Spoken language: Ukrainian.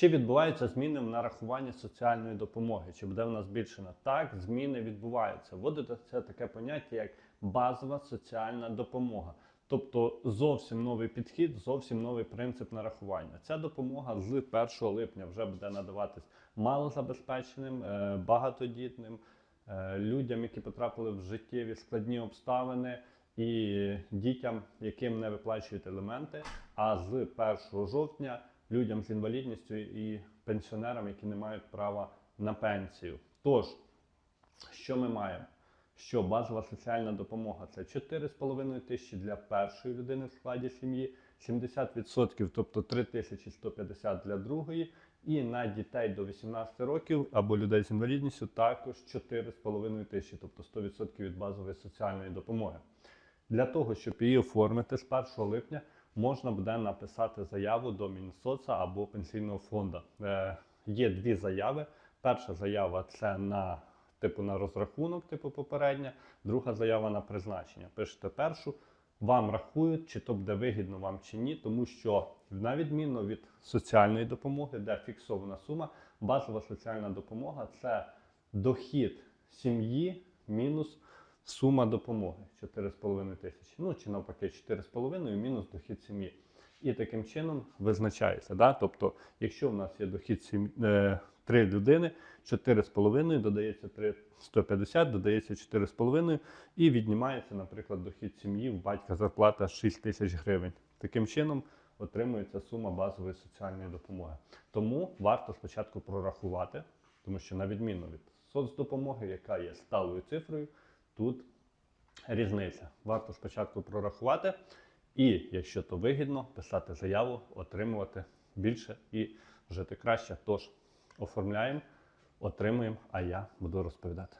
Чи відбуваються зміни в нарахуванні соціальної допомоги? Чи буде вона збільшена? Так, зміни відбуваються. Вводиться таке поняття, як базова соціальна допомога. Тобто зовсім новий підхід, зовсім новий принцип нарахування. Ця допомога з 1 липня вже буде надаватись малозабезпеченим, е, багатодітним, е, людям, які потрапили в життєві складні обставини, і дітям, яким не виплачують елементи. А з 1 жовтня людям з інвалідністю і пенсіонерам, які не мають права на пенсію. Тож, що ми маємо? Що базова соціальна допомога це 4,5 тисячі для першої людини в складі сім'ї, 70%, тобто 3150 для другої, і на дітей до 18 років або людей з інвалідністю також 4,5 тисячі, тобто 100% від базової соціальної допомоги. Для того, щоб її оформити з 1 липня, можна буде написати заяву до Мінсоца або пенсійного фонду. Е, є дві заяви. Перша заява це на типу на розрахунок, типу попередня, друга заява на призначення. Пишете першу, вам рахують, чи то буде вигідно вам чи ні, тому що на відміну від соціальної допомоги, де фіксована сума, базова соціальна допомога це дохід сім'ї мінус сума допомоги 4,5 тисячі. Ну чи навпаки 4,5 мінус дохід сім'ї. І таким чином визначається. Да? Тобто, якщо в нас є дохід сім... е, 3 людини, 4,5 додається 3, 150, додається 4,5 і віднімається, наприклад, дохід сім'ї, в батька зарплата 6 тисяч гривень. Таким чином отримується сума базової соціальної допомоги. Тому варто спочатку прорахувати, тому що на відміну від соцдопомоги, яка є сталою цифрою, тут різниця. Варто спочатку прорахувати, і, якщо то вигідно, писати заяву, отримувати більше і жити краще. Тож оформляємо, отримуємо, а я буду розповідати.